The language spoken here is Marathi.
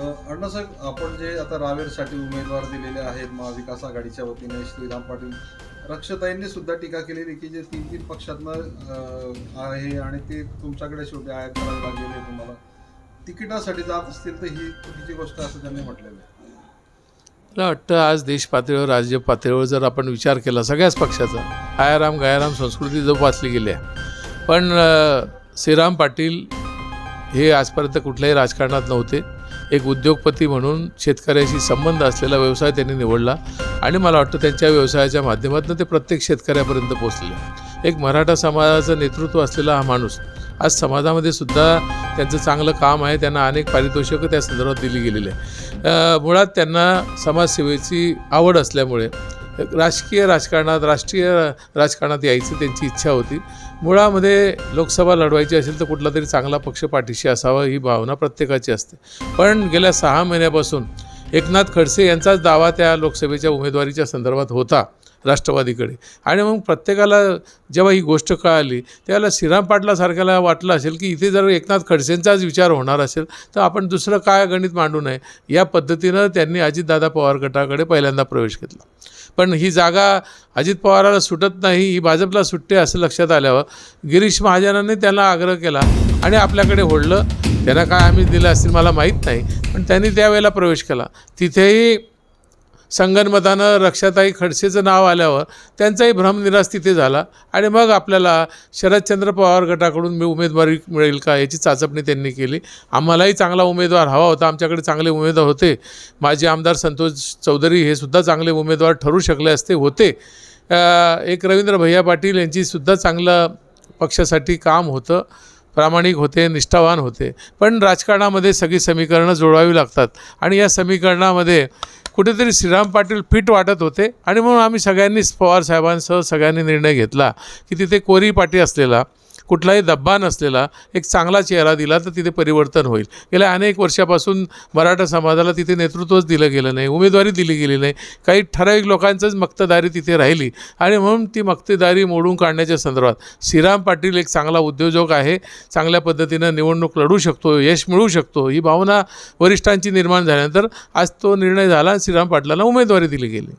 अण्णासाहेब आपण जे आता रावेरसाठी उमेदवार दिलेले आहेत महाविकास आघाडीच्या वतीने श्रीराम पाटील रक्षताईंनी सुद्धा टीका केलेली की जे तीन तीन पक्षातनं आहे आणि ते तुमच्याकडे शेवटी आयात करावे लागलेले तुम्हाला तिकिटासाठी जात असतील तर ही चुकीची गोष्ट असं त्यांनी म्हटलेलं आहे. मला वाटतं आज देश पातळीवर राज्य पातळीवर जर आपण विचार केला सगळ्याच पक्षाचा आयाराम गायाराम संस्कृती जोपासली गेली आहे. पण श्रीराम पाटील हे आजपर्यंत कुठल्याही राजकारणात नव्हते. एक उद्योगपती म्हणून शेतकऱ्याशी संबंध असलेला व्यवसाय त्यांनी निवडला आणि मला वाटतं त्यांच्या व्यवसायाच्या माध्यमातून ते प्रत्येक शेतकऱ्यापर्यंत पोचले एक मराठा समाजाचं नेतृत्व असलेला हा माणूस आज समाजामध्ये सुद्धा त्यांचं चांगलं काम आहे त्यांना अनेक पारितोषिकं त्या संदर्भात दिली गेलेली आहे. मुळात त्यांना समाजसेवेची आवड असल्यामुळे राजकीय राजकारणात राष्ट्रीय राजकारणात यायची त्यांची इच्छा होती. मुळामध्ये लोकसभा लढवायची असेल तर कुठला तरी चांगला पक्ष पाठीशी असावा ही भावना प्रत्येकाची असते. पण गेल्या सहा महिन्यापासून एकनाथ खडसे यांचाच दावा त्या लोकसभेच्या उमेदवारीच्या संदर्भात होता राष्ट्रवादीकडे. आणि मग प्रत्येकाला जेव्हा ही गोष्ट कळाली त्यावेळेला श्रीराम पाटलासारख्याला वाटलं असेल की इथे जर एकनाथ खडसेंचाच विचार होणार असेल तर आपण दुसरं काय गणित मांडू नये? या पद्धतीनं त्यांनी अजितदादा पवार गटाकडे पहिल्यांदा प्रवेश घेतला. पण ही जागा अजित पवाराला सुटत नाही ही भाजपला सुटते असं लक्षात आल्यावर गिरीश महाजनांनी त्याला आग्रह केला आणि आपल्याकडे ओढलं त्यांना काय आम्ही दिलं असतील मला माहीत नाही. पण त्यांनी त्यावेळेला प्रवेश केला. तिथेही संगनमतानं रक्षाताई खडसेचं नाव आल्यावर त्यांचाही भ्रमनिराश तिथे झाला. आणि मग आपल्याला शरदचंद्र पवार गटाकडून मी उमेदवारी मिळेल का याची चाचपणी त्यांनी केली. आम्हालाही चांगला उमेदवार हवा होता. आमच्याकडे चांगले उमेदवार होते. माजी आमदार संतोष चौधरी हे सुद्धा चांगले उमेदवार ठरू शकले असते होते. एक रवींद्र भैया पाटील यांची सुद्धा चांगलं पक्षासाठी काम होतं. प्रामाणिक होते निष्ठावान होते. पण राजकारणामध्ये सगळी समीकरणं जुळवावी लागतात. आणि या समीकरणामध्ये कुठेतरी श्रीराम पाटील फिट वाटत होते. आणि म्हणून आम्ही सगळ्यांनीच पवार साहेबांसह सगळ्यांनी निर्णय घेतला की तिथे कोरी पाटी असलेला कुठलाही दब्बा नसलेला एक चांगला चेहरा दिला तर तिथे परिवर्तन होईल. गेल्या अनेक वर्षापासून मराठा समाजाला तिथे नेतृत्वच दिलं गेलं नाही उमेदवारी दिली गेली नाही. काही ठराविक लोकांचंच मक्तेदारी तिथे राहिली आणि म्हणून ती मक्तेदारी मोडून काढण्याच्या संदर्भात श्रीराम पाटील एक चांगला उद्योजक आहे चांगल्या पद्धतीनं निवडणूक लढू शकतो यश मिळू शकतो ही भावना वरिष्ठांची निर्माण झाल्यानंतर आज तो निर्णय झाला श्रीराम पाटलाला उमेदवारी दिली गेली.